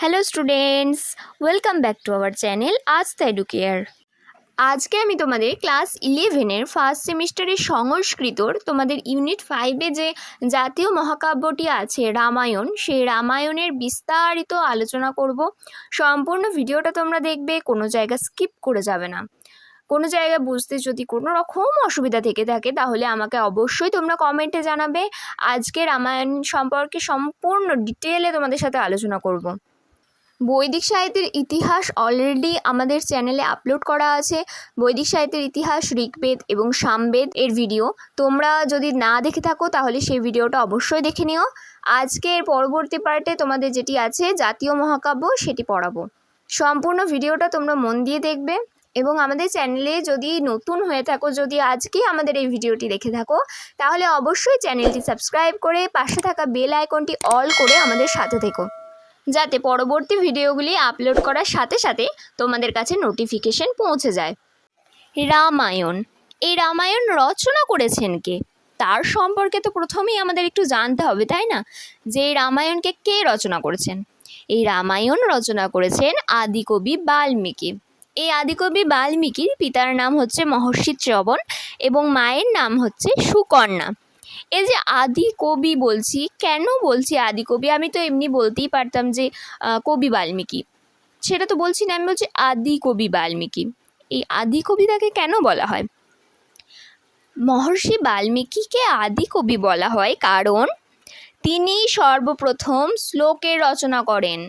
Hello students welcome back to our channel আজ the Educare আজকে আমি তোমাদের ক্লাস ইলেভেনের ফার্স্ট সেমিস্টারের সংস্কৃতর তোমাদের ইউনিট ফাইভে যে জাতীয় মহাকাব্যটি আছে, রামায়ণ, সেই রামায়ণের বিস্তারিত আলোচনা করব। সম্পূর্ণ ভিডিওটা তোমরা দেখবে, কোনো জায়গা স্কিপ করে যাবে না। কোনো জায়গা বুঝতে যদি কোনো রকম অসুবিধা থেকে থাকে, তাহলে আমাকে অবশ্যই তোমরা কমেন্টে জানাবে। আজকে রামায়ণ সম্পর্কে সম্পূর্ণ ডিটেলে তোমাদের সাথে আলোচনা করব। বৈদিক সাহিত্যের ইতিহাস অলরেডি আমাদের চ্যানেলে আপলোড করা আছে। বৈদিক সাহিত্যের ইতিহাস, ঋগ্বেদ এবং সামবেদ এর ভিডিও তোমরা যদি না দেখে থাকো, তাহলে সেই ভিডিওটা অবশ্যই দেখে নিও। আজকের পরবর্তী পার্টে তোমাদের যেটি আছে, জাতীয় মহাকাব্য, সেটি পড়াবো। সম্পূর্ণ ভিডিওটা তোমরা মন দিয়ে দেখবে এবং আমাদের চ্যানেলে যদি নতুন হয়ে থাকো, যদি আজকেই আমাদের এই ভিডিওটি দেখে থাকো, তাহলে অবশ্যই চ্যানেলটি সাবস্ক্রাইব করে পাশে থাকা বেল আইকনটি অল করে আমাদের সাথে থেকো। যাতে পরবর্তী ভিডিওগুলি আপলোড করার সাথে সাথে তোমাদের কাছে নোটিফিকেশন পৌঁছে যায়। রামায়ণ। এই রামায়ণ রচনা করেছেন কে? তার সম্পর্কে তো প্রথমেই আমাদের একটু জানতে হবে, তাই না? যে এই রামায়ণকে কে রচনা করেছেন? এই রামায়ণ রচনা করেছেন আদিকবি বাল্মীকি। এই আদিকবি বাল্মীকির পিতার নাম হচ্ছে মহর্ষি শ্রবণ এবং মায়ের নাম হচ্ছে সুকন্যা। এই যে আদি কবি বলছি, কেন বলছি আদি কবি? আমি তো এমনি বলতেই পারতাম যে কবি বাল্মীকি। সেটা তো বলছি না, আমি বলছি আদি কবি বাল্মীকি। এই আদি কবিতাকে কেন বলা হয়? মহর্ষি বাল্মীকিকে আদি কবি বলা হয় কারণ তিনি সর্বপ্রথম শ্লোকের রচনা করেন।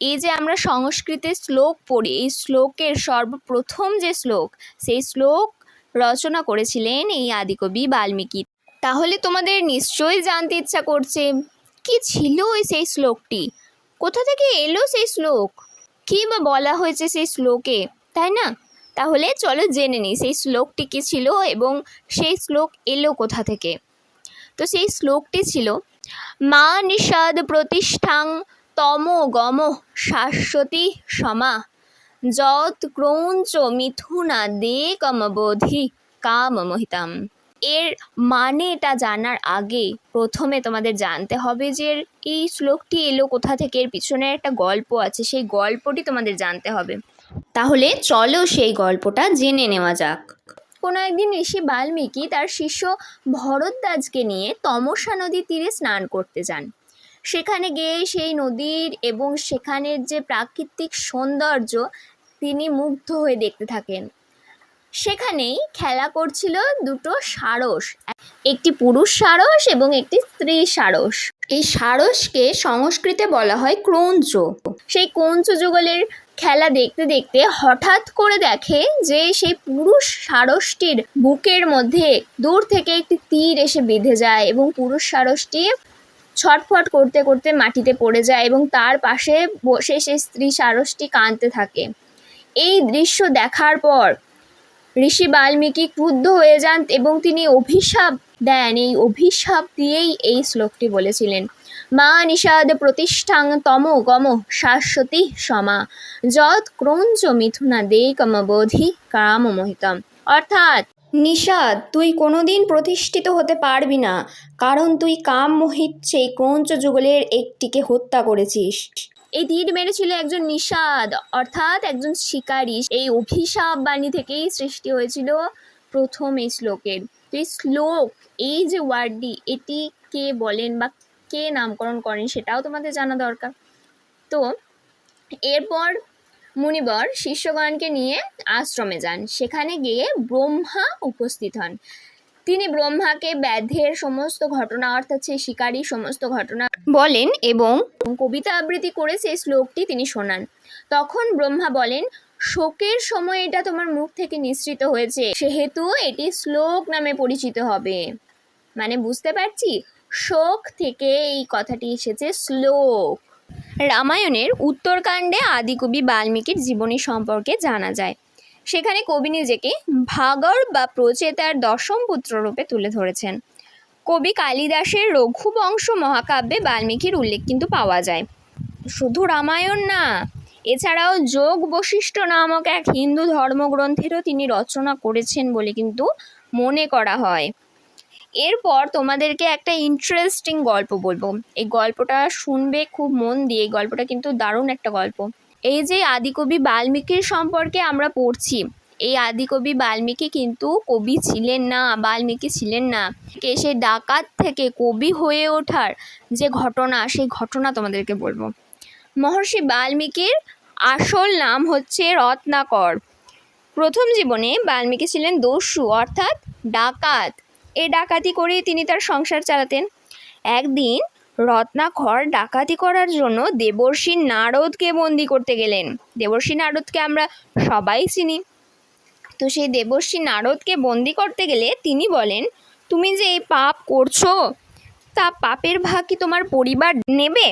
এই যে আমরা সংস্কৃতে শ্লোক পড়ি, এই শ্লোকের সর্বপ্রথম যে শ্লোক, সেই শ্লোক রচনা করেছিলেন এই আদিকবি বাল্মীকি। তাহলে তোমাদের নিশ্চয়ই জানতে ইচ্ছা করছে। কি ছিল ওই সেই শ্লোকটি? কোথা থেকে এলো সেই শ্লোক? কী বা বলা হয়েছে সেই শ্লোকে? তাই না? তাহলে চলো জেনে নিই সেই শ্লোকটি কী ছিল এবং সেই শ্লোক এলো কোথা থেকে। তো সেই শ্লোকটি ছিল, মা নিষাদ প্রতিষ্ঠাং তম গম শাশ্বতী সমা। যৎ ক্রৌঞ্চ মিথুনা দে কমবোধি কামমোহিতাম এর মানে মানেটা জানার আগে প্রথমে তোমাদের জানতে হবে যে এই শ্লোকটি এলো কোথা থেকে? এর পিছনে একটা গল্প আছে, সেই গল্পটি তোমাদের জানতে হবে। তাহলে চলো সেই গল্পটা জেনে নেওয়া যাক। কোনো একদিন ঋষি বাল্মীকি তার শিষ্য ভরদ্বাজকে নিয়ে তমসা নদীর তীরে স্নান করতে যান। সেখানে গিয়ে সেই নদীর এবং সেখানের যে প্রাকৃতিক সৌন্দর্য, তিনি মুগ্ধ হয়ে দেখতে থাকেন। সেখানেই খেলা করছিল দুটো সারস, একটি পুরুষ সারস এবং একটি স্ত্রী সারস। এই সারসকে সংস্কৃতে বলা হয় ক্রৌঞ্চ সেই ক্রৌঞ্চ যুগলের খেলা দেখতে দেখতে হঠাৎ করে দেখে যে সেই পুরুষ সারসটির বুকের মধ্যে দূর থেকে একটি তীর এসে বেঁধে যায় এবং পুরুষ সারসটি ছটফট করতে করতে মাটিতে পড়ে যায় এবং তার পাশে বসে সেই স্ত্রী সারসটি কাঁদতে থাকে। এই দৃশ্য দেখার পর ঋষি বাল্মীকি ক্রুদ্ধ হয়ে যান এবং তিনি অভিশাপ দেন। এই অভিশাপ দিয়েই এই শ্লোকটি বলেছিলেন। মা নিষাদ প্রতিষ্ঠাং তম গম শাশ্বতী সমা। যৎ ক্রৌঞ্চ মিথুনা দে কমবোধি কাম মোহিতম। অর্থাৎ, নিষাদ, তুই কোনোদিন প্রতিষ্ঠিত হতে পারবি না, কারণ তুই কাম মোহিত সেই ক্রৌঞ্চ যুগলের একটিকে হত্যা করেছিস। এই তীর মেরেছিল একজন নিষাদ, অর্থাৎ একজন শিকারী। এই অভিশাপ বাণী থেকেই সৃষ্টি হয়েছিল প্রথম এই শ্লোকের। তো এই শ্লোক, এই যে ওয়ার্ডটি, এটি কে বলেন বা কে নামকরণ করেন সেটাও তোমাদের জানা দরকার। তো এরপর মুনিবর শিষ্যগণকে নিয়ে আশ্রমে যান। সেখানে গিয়ে ব্রহ্মা উপস্থিত হন। তিনি ব্রহ্মাকে ব্যাধের সমস্ত ঘটনা, অর্থাৎ সেই শিকারী সমস্ত ঘটনা বলেন এবং কবিতা আবৃত্তি করে সেই শ্লোকটি তিনি শোনান। তখন ব্রহ্মা বলেন, শোকের সময় এটা তোমার মুখ থেকে নিঃসৃত হয়েছে, সেহেতু এটি শ্লোক নামে পরিচিত হবে। মানে বুঝতে পারছি? শোক থেকে এই কথাটি এসেছে শ্লোক। রামায়ণের উত্তরকাণ্ডে আদিকবি বাল্মীকির জীবনী সম্পর্কে জানা যায়। সেখানে কবি নিজেকে ভাগর বা প্রচেতার দশম পুত্র রূপে তুলে ধরেছেন। কবি কালিদাসের রঘুবংশ মহাকাব্যে বাল্মীকির উল্লেখ কিন্তু পাওয়া যায়। শুধু রামায়ণ না, এছাড়াও যোগ বশিষ্ঠ নামক এক হিন্দু ধর্মগ্রন্থেরও তিনি রচনা করেছেন বলে কিন্তু মনে করা হয়। এরপর তোমাদেরকে একটা ইন্টারেস্টিং গল্প বলব। এই গল্পটা শুনবে, খুব মন দিয়ে। এই গল্পটা কিন্তু দারুণ একটা গল্প। এই যে আদিকবি বাল্মীকির সম্পর্কে আমরা পড়ছি, এই আদিকবি বাল্মীকি কিন্তু কবি ছিলেন না, বাল্মীকি ছিলেন না। কে সে ডাকাত থেকে কবি হয়ে ওঠার যে ঘটনা, সেই ঘটনা তোমাদেরকে বলব। মহর্ষি বাল্মীকির আসল নাম হচ্ছে রত্নাকর। প্রথম জীবনে বাল্মীকি ছিলেন দস্যু, অর্থাৎ ডাকাত। এই ডাকাতি করেই তিনি তার সংসার চালাতেন। একদিন রত্নাকর ডাকাতি করার জন্য দেবর্ষী নারদকে বন্দি করতে গেলেন। দেবর্ষী নারদকে আমরা সবাই চিনি। তো সেই দেবর্ষী নারদকে বন্দি করতে গেলে তিনি বলেন, তুমি যে এই পাপ করছ, তা পাপের ভাগ কি তোমার পরিবার নেবে?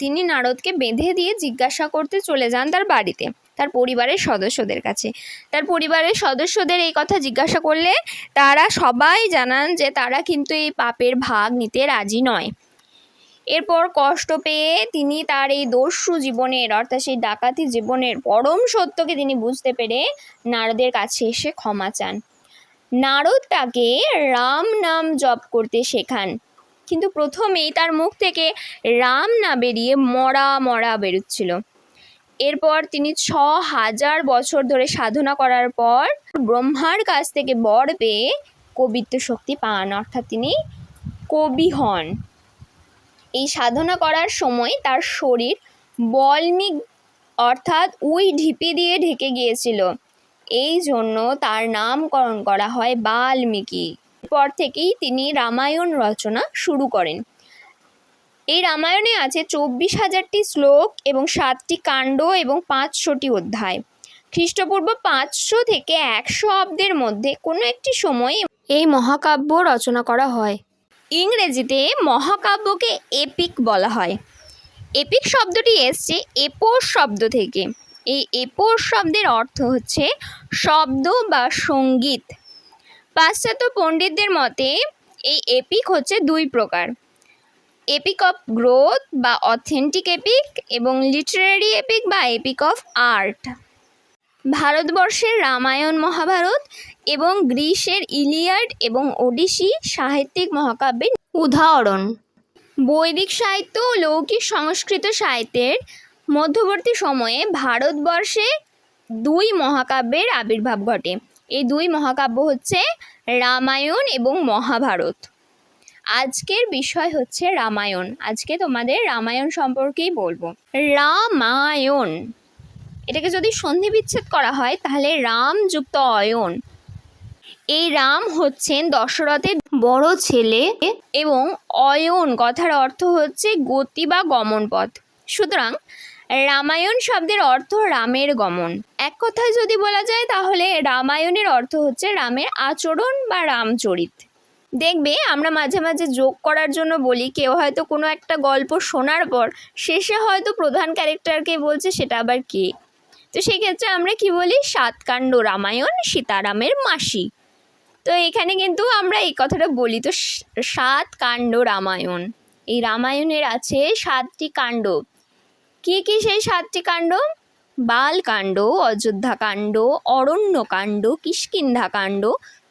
তিনি নারদকে বেঁধে দিয়ে জিজ্ঞাসা করতে চলে যান তার বাড়িতে, তার পরিবারের সদস্যদের কাছে। তার পরিবারের সদস্যদের এই কথা জিজ্ঞাসা করলে তারা সবাই জানান যে তারা কিন্তু এই পাপের ভাগ নিতে রাজি নয়। এরপর কষ্ট পেয়ে তিনি তার এই দস্যু জীবনের, অর্থাৎ সেই ডাকাতি জীবনের পরম সত্যকে তিনি বুঝতে পেরে নারদের কাছে এসে ক্ষমা চান। নারদ তাকে রাম নাম জপ করতে শেখান। কিন্তু প্রথমেই তার মুখ থেকে রাম না বেরিয়ে মরা মরা বেরোচ্ছিল। এরপর তিনি ছ হাজার বছর ধরে সাধনা করার পর ব্রহ্মার কাছ থেকে বর পেয়ে কবিত্ব শক্তি পান, অর্থাৎ তিনি কবি হন। এই সাধনা করার সময় তার শরীর বলমিক অর্থাৎ উই ঢিপি দিয়ে ঢেকে গিয়েছিল। এই জন্য তার নামকরণ করা হয় বাল্মীকি। পর থেকেই তিনি রামায়ণ রচনা শুরু করেন। এই রামায়ণে আছে চব্বিশ হাজারটি শ্লোক এবং সাতটি কাণ্ড এবং পাঁচশোটি অধ্যায়। খ্রিস্টপূর্ব পাঁচশো থেকে একশো অব্দের মধ্যে কোনো একটি সময়ে এই মহাকাব্য রচনা করা হয়। ইংরেজিতে মহাকাব্যকে এপিক বলা হয়। এপিক শব্দটি এসছে এপোর শব্দ থেকে। এই এপোর শব্দের অর্থ হচ্ছে শব্দ বা সংগীত। পাশ্চাত্য পণ্ডিতদের মতে এই এপিক হচ্ছে দুই প্রকার। এপিক অফ গ্রোথ বা অথেন্টিক এপিক এবং লিটারারি এপিক বা এপিক অফ আর্ট। ভারতবর্ষের রামায়ণ মহাভারত এবং গ্রীসের ইলিয়াড এবং ওডিসি সাহিত্যিক মহাকাব্যের উদাহরণ। বৈদিক সাহিত্য ও লৌকিক সংস্কৃত সাহিত্যের মধ্যবর্তী সময়ে ভারতবর্ষে দুই মহাকাব্যের আবির্ভাব ঘটে। এই দুই মহাকাব্য হচ্ছে রামায়ণ এবং মহাভারত। আজকের বিষয় হচ্ছে রামায়ণ। আজকে তোমাদের রামায়ণ সম্পর্কেই বলব। রামায়ণ। এটাকে যদি সন্ধি বিচ্ছেদ করা হয়, তাহলে রাম যুক্ত অয়ন। এই রাম হচ্ছেন দশরথের বড় ছেলে এবং অয়ন, কথার অর্থ হচ্ছে গতি বা গমন পথ। সুতরাং রামায়ণ শব্দের অর্থ রামের গমন। এক কথায় যদি বলা যায়, তাহলে রামায়ণের অর্থ হচ্ছে রামের আচরণ বা রামচরিত। দেখবে, আমরা মাঝে মাঝে যোগ করার জন্য বলি, কেউ হয়তো কোনো একটা গল্প শোনার পর শেষে হয়তো প্রধান ক্যারেক্টারকে বলছে, সেটা আবার কে? তো সেক্ষেত্রে আমরা কি বলি? সাতকাণ্ড রামায়ণ, সীতারামের মাসি। তো এখানে কিন্তু আমরা এই কথাটা বলি। তো সাত কাণ্ড রামায়ণ। এই রামায়ণের আছে সাতটি কাণ্ড। কি কি সেই সাতটি কাণ্ড? বালকাণ্ড, অযোধ্যাকাণ্ড, অরণ্যকাণ্ড, কিষ্কিন্ধাকাণ্ড,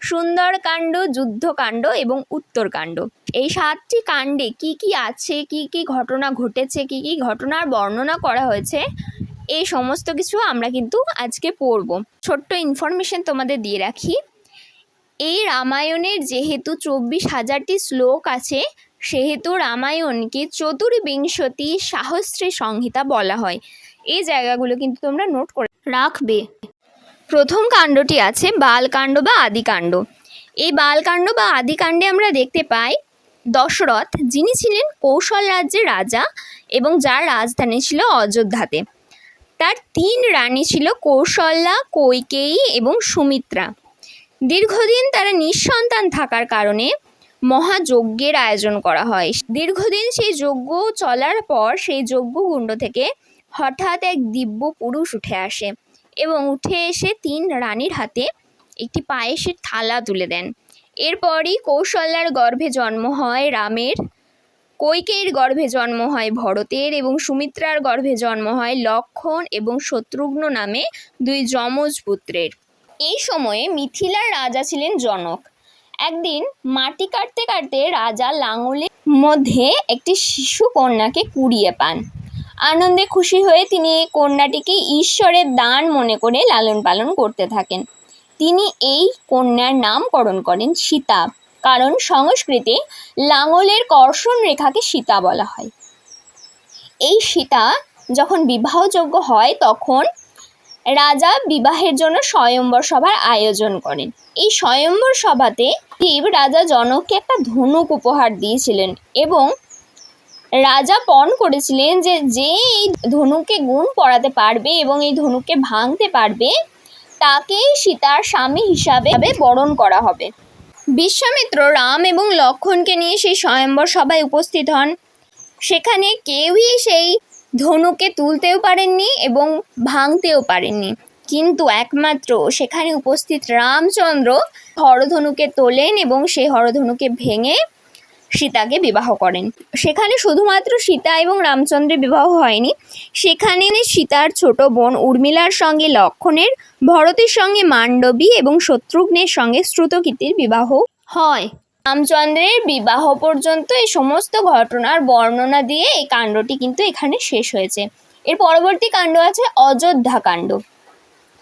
সুন্দরকাণ্ড, যুদ্ধকাণ্ড এবং উত্তরকাণ্ড। এই সাতটি কাণ্ডে কি কি আছে? কি কি ঘটনা ঘটেছে? কি কি ঘটনার বর্ণনা করা হয়েছে? এই সমস্ত কিছু আমরা কিন্তু আজকে পড়ব। ছোট্ট ইনফরমেশন তোমাদের দিয়ে রাখি। এই রামায়ণের যেহেতু চব্বিশ হাজারটি শ্লোক আছে, সেহেতু রামায়ণকে চতুর্বিংশতি সাহস্রী সংহিতা বলা হয়। এই জায়গাগুলো কিন্তু তোমরা নোট করে রাখবে। প্রথম কাণ্ডটি আছে বালকাণ্ড বা আদিকাণ্ড। এই বালকাণ্ড বা আদিকাণ্ডে আমরা দেখতে পাই দশরথ, যিনি ছিলেন কৌশল রাজ্যের রাজা এবং যার রাজধানী ছিল অযোধ্যাতে। তার তিন রানী ছিল কৌশল্যা, কৈকেয়ী এবং সুমিত্রা। দীর্ঘদিন তারা নিঃসন্তান থাকার কারণে মহাযজ্ঞের আয়োজন করা হয়। দীর্ঘদিন সেই যজ্ঞ চলার পর সেই যজ্ঞকুণ্ড থেকে হঠাৎ এক দিব্য পুরুষ উঠে আসে এবং উঠে এসে তিন রানীর হাতে একটি পায়েসের থালা তুলে দেন। এরপরই কৌশল্যার গর্ভে জন্ম হয় রামের কৈকেয়ীর গর্ভে জন্ম হয় ভরতের এবং সুমিত্রার গর্ভে জন্ম হয় লক্ষণ এবং শত্রুঘ্ন নামে দুই যমজ পুত্রের। এই সময়ে মিথিলার রাজা ছিলেন জনক। একদিন মাটি কাটতে কাটতে রাজা লাঙলের মধ্যে একটি শিশু কন্যাকে কুড়িয়ে পান। আনন্দে খুশি হয়ে তিনি কন্যাটিকে ঈশ্বরের দান মনে করে লালন পালন করতে থাকেন। তিনি এই কন্যার নামকরণ করেন সীতা কারণ সংস্কৃতে লাঙলের কর্ষণ রেখাকে সীতা বলা হয়। এই সীতা যখন বিবাহযোগ্য হয়, তখন রাজা বিবাহের জন্য স্বয়ম্বর সভার আয়োজন করেন। এই স্বয়ম্বর সভাতে শিব রাজা জনককে একটা ধনুক উপহার দিয়েছিলেন এবং রাজা পণ করেছিলেন যে যে এই ধনুকে গুণ পড়াতে পারবে এবং এই ধনুকে ভাঙতে পারবে, তাকেই সীতার স্বামী হিসাবে বরণ করা হবে। বিশ্বামিত্র রাম এবং লক্ষণকে নিয়ে সেই স্বয়ম্বর সভায় উপস্থিত হন। সেখানে কেউই সেই ধনুকে তুলতেও পারেননি এবং ভাঙতেও পারেননি। কিন্তু একমাত্র সেখানে উপস্থিত রামচন্দ্র হরধনুকে তোলেন এবং সেই হরধনুকে ভেঙে সীতাকে বিবাহ করেন। সেখানে শুধুমাত্র সীতা এবং রামচন্দ্রের বিবাহ হয়নি, সেখানে সীতার ছোট বোন উর্মিলার সঙ্গে লক্ষণের, ভরতের সঙ্গে মান্ডবী এবং শত্রুঘ্নের সঙ্গে শ্রুতকীর্তির বিবাহ হয়। রামচন্দ্রের বিবাহ পর্যন্ত এই সমস্ত ঘটনার বর্ণনা দিয়ে এই কাণ্ডটি কিন্তু এখানে শেষ হয়েছে। এর পরবর্তী কাণ্ড আছে অযোধ্যা কাণ্ড।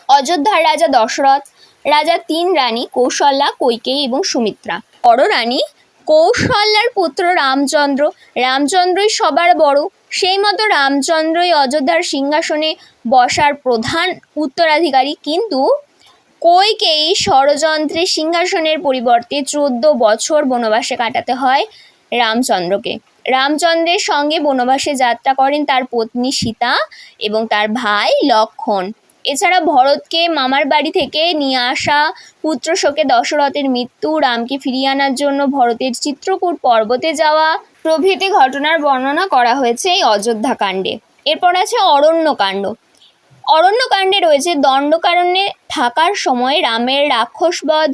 অযোধ্যার রাজা দশরথ, রাজা তিন রানী কৌশল্যা কৈকেয়ী এবং সুমিত্রা। বড় রানী কৌশল্যার পুত্র রামচন্দ্র। রামচন্দ্রই সবার বড়। সেই মতো রামচন্দ্রই অযোধ্যার সিংহাসনে বসার প্রধান উত্তরাধিকারী। কিন্তু কৈকেয়ী ষড়যন্ত্রে সিংহাসনের পরিবর্তে চোদ্দ বছর বনবাসে কাটাতে হয় রামচন্দ্রকে। রামচন্দ্রের সঙ্গে বনবাসে যাত্রা করেন তার পত্নী সীতা এবং তার ভাই লক্ষণ। এছাড়া ভরতকে মামার বাড়ি থেকে নিয়ে আসা পুত্র শোকে দশরথের মৃত্যু, রামকে ফিরিয়ে আনার জন্য ভরতের চিত্রকূট পর্বতে যাওয়া প্রভৃতি ঘটনার বর্ণনা করা হয়েছে এই অযোধ্যা কাণ্ডে। এরপর আছে অরণ্যকাণ্ড। অরণ্যকাণ্ডে রয়েছে দণ্ডকারণ্যে থাকার সময় রামের রাক্ষসবধ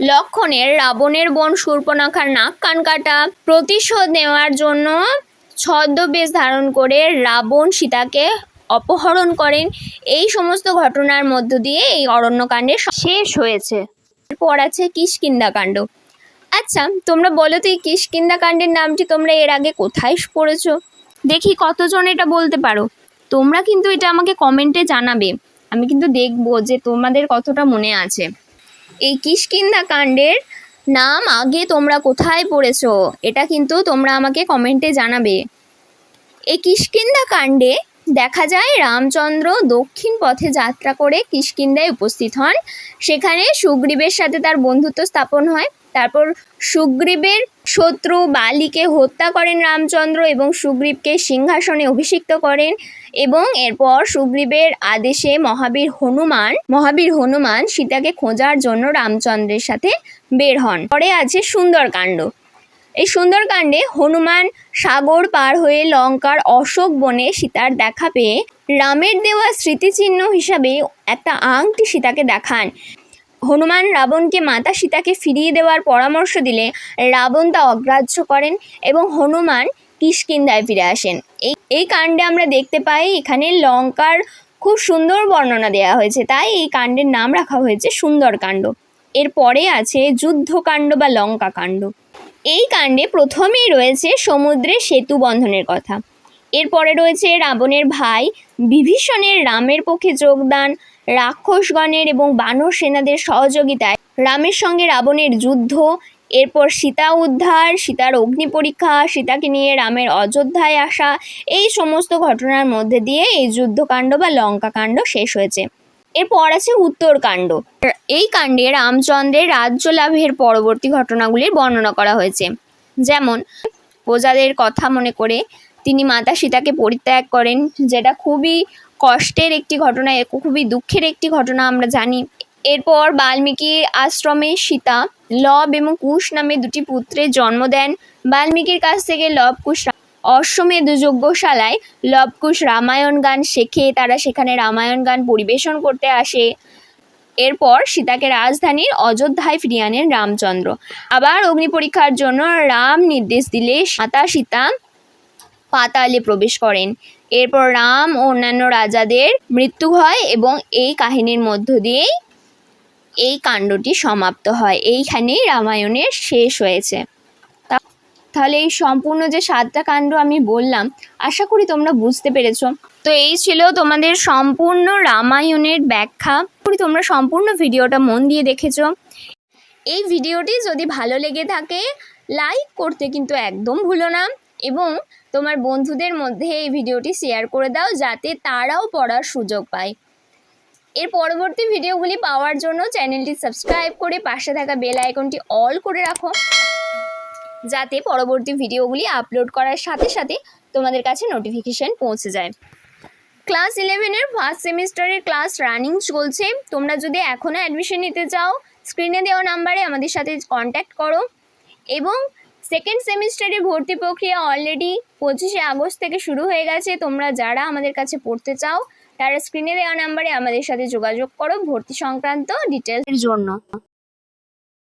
লক্ষণের রাবণের বোন শূর্পণখার নাক কান কাটা প্রতিশোধ নেওয়ার জন্য ছদ্মবেশ ধারণ করে রাবণ সীতাকে অপহরণ করেন। এই সমস্ত ঘটনার মধ্য দিয়ে এই অরণ্যকাণ্ডে শেষ হয়েছে। এরপর আছে কিষ্কিন্দা কাণ্ড আচ্ছা তোমরা বলো তো এই কিষ্কিন্দা কাণ্ডের নামটি তোমরা এর আগে কোথায় পড়েছো? দেখি কতজন এটা বলতে পারো। তোমরা কিন্তু এটা আমাকে কমেন্টে জানাবে। আমি কিন্তু দেখব যে তোমাদের কতটা মনে আছে। এই কিষ্কিন্দা কাণ্ডের নাম আগে তোমরা কোথায় পড়েছো, এটা কিন্তু তোমরা আমাকে কমেন্টে জানাবে। এই কিষ্কিন্দা কাণ্ডে দেখা যায় রামচন্দ্র দক্ষিণ পথে যাত্রা করে কিষ্কিন্দায় উপস্থিত হন। সেখানে সুগ্রীবের সাথে তার বন্ধুত্ব স্থাপন হয়। তারপর সুগ্রীবের শত্রু বালিকে হত্যা করেন রামচন্দ্র এবং সুগ্রীবকে সিংহাসনে অভিষিক্ত করেন এবং এরপর সুগ্রীবের আদেশে মহাবীর হনুমান মহাবীর হনুমান সীতাকে খোঁজার জন্য রামচন্দ্রের সাথে বের হন। পরে আছে সুন্দরকাণ্ড। এই সুন্দরকাণ্ডে হনুমান সাগর পার হয়ে লঙ্কার অশোক বনে সীতার দেখা পেয়ে রামের দেওয়া স্মৃতিচিহ্ন হিসাবে একটা আংটি সীতাকে দেখান। হনুমান রাবণকে মাতা সীতাকে ফিরিয়ে দেওয়ার পরামর্শ দিলে রাবণ তা অগ্রাহ্য করেন এবং হনুমান কিষ্কিন্দায় ফিরে আসেন। এই এই কাণ্ডে আমরা দেখতে পাই এখানে লঙ্কার খুব সুন্দর বর্ণনা দেওয়া হয়েছে। তাই এই কাণ্ডের নাম রাখা হয়েছে সুন্দরকাণ্ড। এরপরে আছে যুদ্ধকাণ্ড বা লঙ্কা কাণ্ড এই কাণ্ডে প্রথমেই রয়েছে সমুদ্রে সেতু বন্ধনের কথা। এরপরে রয়েছে রাবণের ভাই, বিভীষণের রামের পক্ষে যোগদান, রাক্ষসগণের এবং বানর সেনাদের সহযোগিতায় রামের সঙ্গে রাবণের যুদ্ধ, এরপর সীতা উদ্ধার, সীতার অগ্নি পরীক্ষা, সীতাকে নিয়ে রামের অযোধ্যায় আসা, এই সমস্ত ঘটনার মধ্যে দিয়ে এই যুদ্ধকাণ্ড বা লঙ্কা কাণ্ড শেষ হয়েছে। এরপর আছে উত্তরকাণ্ড এই কাণ্ডে রামচন্দ্রের রাজ্য লাভের পরবর্তী ঘটনাগুলির বর্ণনা করা হয়েছে। যেমন, প্রজাদের কথা মনে করে তিনি মাতা সীতাকে পরিত্যাগ করেন, যেটা খুবই কষ্টের একটি ঘটনা খুবই দুঃখের একটি ঘটনা আমরা জানি। এরপর বাল্মীকির আশ্রমে সীতা, লব এবং কুশ নামে দুটি পুত্রের জন্ম দেন। বাল্মীকির কাছ থেকে লব কুশ অশ্বমেধ যজ্ঞশালায় লবকুশ রামায়ণ গান শেখে। তারা সেখানে রামায়ণ গান পরিবেশন করতে আসে। এরপর সীতাকে রাজধানীর অযোধ্যায় ফিরিয়ে আনেন রামচন্দ্র। আবার অগ্নি পরীক্ষার জন্য রাম নির্দেশ দিলে মাতা সীতা পাতালে প্রবেশ করেন। এরপর রাম ও অন্যান্য রাজাদের মৃত্যু হয় এবং এই কাহিনীর মধ্য দিয়েই এই কাণ্ডটি সমাপ্ত হয়। এইখানেই রামায়ণের শেষ হয়েছে। তাহলে এই সম্পূর্ণ যে সাতটা কাণ্ড আমি বললাম, আশা করি তোমরা বুঝতে পেরেছ। তো এই ছিল তোমাদের সম্পূর্ণ রামায়ণের ব্যাখ্যা। করি তোমরা সম্পূর্ণ ভিডিওটা মন দিয়ে দেখেছ। এই ভিডিওটি যদি ভালো লেগে থাকে, লাইক করতে কিন্তু একদম ভুলো না এবং তোমার বন্ধুদের মধ্যে এই ভিডিওটি শেয়ার করে দাও যাতে তারাও পড়ার সুযোগ পায়। এর পরবর্তী ভিডিওগুলি পাওয়ার জন্য চ্যানেলটি সাবস্ক্রাইব করে পাশে থাকা বেল আইকনটি অল করে রাখো। যাতে পরবর্তী ভিডিওগুলি আপলোড করার সাথে সাথে তোমাদের কাছে নোটিফিকেশান পৌঁছে যায়। ক্লাস ইলেভেনের ফার্স্ট সেমিস্টারের ক্লাস রানিং চলছে। তোমরা যদি এখনও অ্যাডমিশন নিতে চাও স্ক্রিনে দেওয়া নাম্বারে আমাদের সাথে কন্ট্যাক্ট করো। এবং সেকেন্ড সেমিস্টারে ভর্তি প্রক্রিয়া অলরেডি পঁচিশে আগস্ট থেকে শুরু হয়ে গেছে। তোমরা যারা আমাদের কাছে পড়তে চাও, তারা স্ক্রিনে দেওয়া নাম্বারে আমাদের সাথে যোগাযোগ করো ভর্তি সংক্রান্ত ডিটেলসের জন্য।